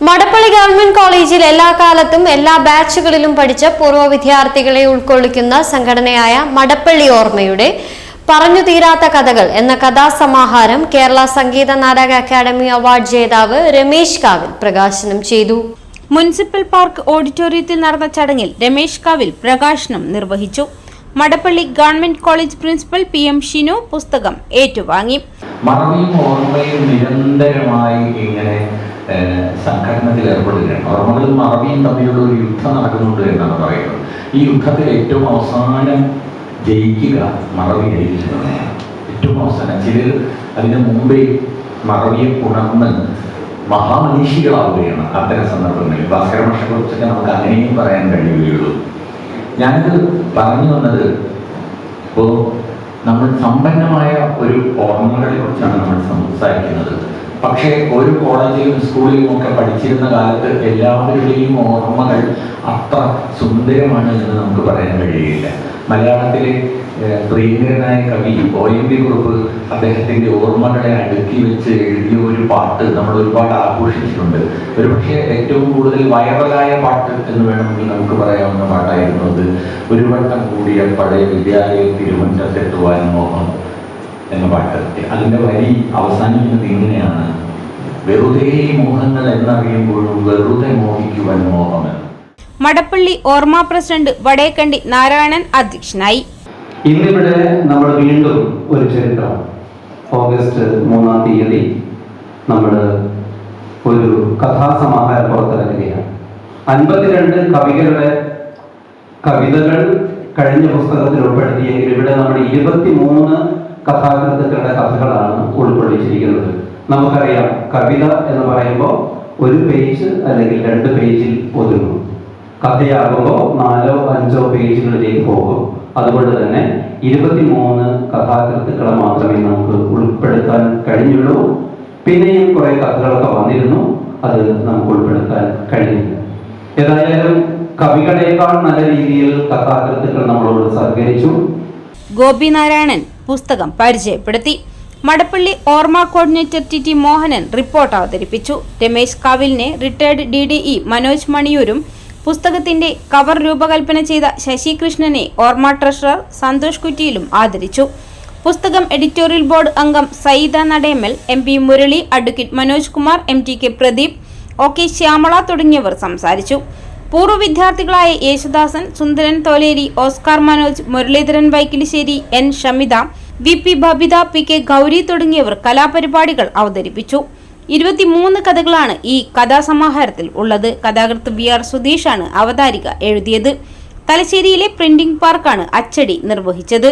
Madappally government കോളേജിൽ എല്ലാ കാലത്തും എല്ലാ ബാച്ചുകളിലും പഠിച്ച പൂർവ വിദ്യാർത്ഥികളെ ഉൾക്കൊള്ളിക്കുന്ന സംഘടനയായ മടപ്പള്ളി ഓർമ്മയുടെ പറഞ്ഞു തീരാത്ത കഥകൾ എന്ന കഥാസമാഹാരം കേരള സംഗീത നാടക അക്കാദമി അവാർഡ് ജേതാവ് രമേശ് കാവിൽ പ്രകാശനം ചെയ്തു. മുനിസിപ്പൽ പാർക്ക് ഓഡിറ്റോറിയത്തിൽ നടന്ന ചടങ്ങിൽ രമേശ് കാവിൽ പ്രകാശനം നിർവഹിച്ചു. Madappally government college principal P M Shinu പുസ്തകം ഏറ്റുവാങ്ങി. മറവിയും ഓർമ്മയും നിരന്തരമായി ഇങ്ങനെ സംഘടനത്തിൽ ഏർപ്പെടുകയാണ്. ഓർമ്മകളും മറവിയും തമ്മിലുള്ള ഒരു യുദ്ധം നടക്കുന്നുണ്ട് എന്നാണ് പറയുന്നത്. ഈ യുദ്ധത്തിൽ ഏറ്റവും അവസാനം ജയിക്കുക മറവി ജയിക്കുന്നതാണ് ഏറ്റവും അവസാനം. ചിലർ അതിന് മുമ്പേ മറവിയെ ഉണർന്ന് മഹാമനീഷികളാവുകയാണ് അത്തരം സന്ദർഭങ്ങളിൽ. ഭാസ്കര ഭാഷയെ കുറിച്ചൊക്കെ നമുക്ക് അങ്ങനെയും പറയാൻ കഴിയുകയുള്ളൂ. ഞാനിത് പറഞ്ഞു വന്നത് ഇപ്പോൾ നമ്മൾ സമ്പന്നമായ ഒരു ഓർമ്മകളെ കുറിച്ചാണ് നമ്മൾ സംസാരിക്കുന്നത്. പക്ഷേ ഒരു കോളേജിലും സ്കൂളിലും ഒക്കെ പഠിച്ചിരുന്ന കാലത്ത് എല്ലാവരുടെയും ഓർമ്മകൾ അത്ര സുന്ദരമാണ് എന്ന് നമുക്ക് പറയാൻ കഴിയില്ല മലയാളത്തിലെ പ്രിയങ്കരനായ കവി ഒ എം വി കുറുപ്പ് അദ്ദേഹത്തിന്റെ ഓർമ്മകളെ അടുക്കി വെച്ച് എഴുതിയ ഒരു പാട്ട് നമ്മൾ ഒരുപാട് ആഘോഷിച്ചിട്ടുണ്ട്. ഒരു പക്ഷേ ഏറ്റവും കൂടുതൽ വൈറലായ പാട്ട് എന്ന് വേണമെങ്കിൽ നമുക്ക് പറയാവുന്ന പാട്ടായിരുന്നു അത്. ഒരു വട്ടം കൂടിയ പഴയ വിദ്യാലയ തിരുവനന്തപുരത്തെത്തുവാൻ മോഹം. എന്ന പാട്ട് അതിന്റെ വരി അവസാനിക്കുന്നത് ഇങ്ങനെയാണ്. വെറുതെ മോഹങ്ങൾ എന്നറിയുമ്പോഴും വെറുതെ മോഹിക്കുവാൻ മോഹമെന്ന് മടപ്പള്ളി ഓർമ്മ പ്രസിഡന്റ് വടേക്കണ്ടി നാരായണൻ അധ്യക്ഷനായി. ഇന്നിവിടെ നമ്മൾ വീണ്ടും ഒരു ചരിത്രം. ഓഗസ്റ്റ് മൂന്നാം തീയതി നമ്മൾ ഒരു കഥാസമാഹാരം പുറത്തിറങ്ങുകയാണ്. അൻപത്തിരണ്ട് കവികളുടെ കവിതകൾ കഴിഞ്ഞ പുസ്തകത്തിൽ ഉൾപ്പെടുത്തിയെങ്കിൽ ഇവിടെ നമ്മൾ ഇരുപത്തി മൂന്ന് കഥാകൃത്തുക്കളുടെ കഥകളാണ് ഉൾക്കൊള്ളിച്ചിരിക്കുന്നത്. നമുക്കറിയാം കവിത എന്ന് പറയുമ്പോൾ ഒരു പേജ് അല്ലെങ്കിൽ രണ്ട് പേജിൽ ഒതുങ്ങും. കഥയാകുമ്പോൾ നാലോ അഞ്ചോ പേജുകളിലേക്ക് പോകും. അതുകൊണ്ട് തന്നെ ഇരുപത്തിമൂന്ന് കഥാകൃത്തുക്കളെ മാത്രമേ നമുക്ക് ഉൾപ്പെടുത്താൻ കഴിഞ്ഞുള്ളൂ. പിന്നെയും കുറെ കഥകളൊക്കെ വന്നിരുന്നു. അത് നമുക്ക് ഉൾപ്പെടുത്താൻ കഴിഞ്ഞില്ല. ഏതായാലും കവികളെക്കാൾ നല്ല രീതിയിൽ കഥാകൃത്തുക്കൾ നമ്മളോട് സഹകരിച്ചു. ഗോപി നാരായണൻ പുസ്തകം പരിചയപ്പെടുത്തി. Madappally Orma coordinator T T Mohanan report അവതരിപ്പിച്ചു. Ramesh കാവിലിനെ retired D D E Manoj മണിയൂരും പുസ്തകത്തിന്റെ കവർ രൂപകൽപ്പന ചെയ്ത ശശി കൃഷ്ണനെ ഓർമ്മ ട്രഷറർ സന്തോഷ് കുറ്റിയിലും ആദരിച്ചു. പുസ്തകം എഡിറ്റോറിയൽ ബോർഡ് അംഗം Sayida Nademal M P Murali advocate Manoj Kumar M T K Pradeep O K Shyamala തുടങ്ങിയവർ സംസാരിച്ചു. പൂർവ വിദ്യാർത്ഥികളായ Yesudasan Sundaran Tholeri Oscar Manoj Muraleedharan Vaikkilissery N. Shamitha V. P. Babitha P. K. Gauri തുടങ്ങിയവർ കലാപരിപാടികൾ അവതരിപ്പിച്ചു. ഇരുപത്തിമൂന്ന് കഥകളാണ് ഈ കഥാസമാഹാരത്തിൽ ഉള്ളത്. കഥാകൃത്ത് വി. ആർ. സുധീഷാണ് അവതാരിക എഴുതിയത്. തലശ്ശേരിയിലെ പ്രിന്റിംഗ് പാർക്കാണ് അച്ചടി നിർവഹിച്ചത്.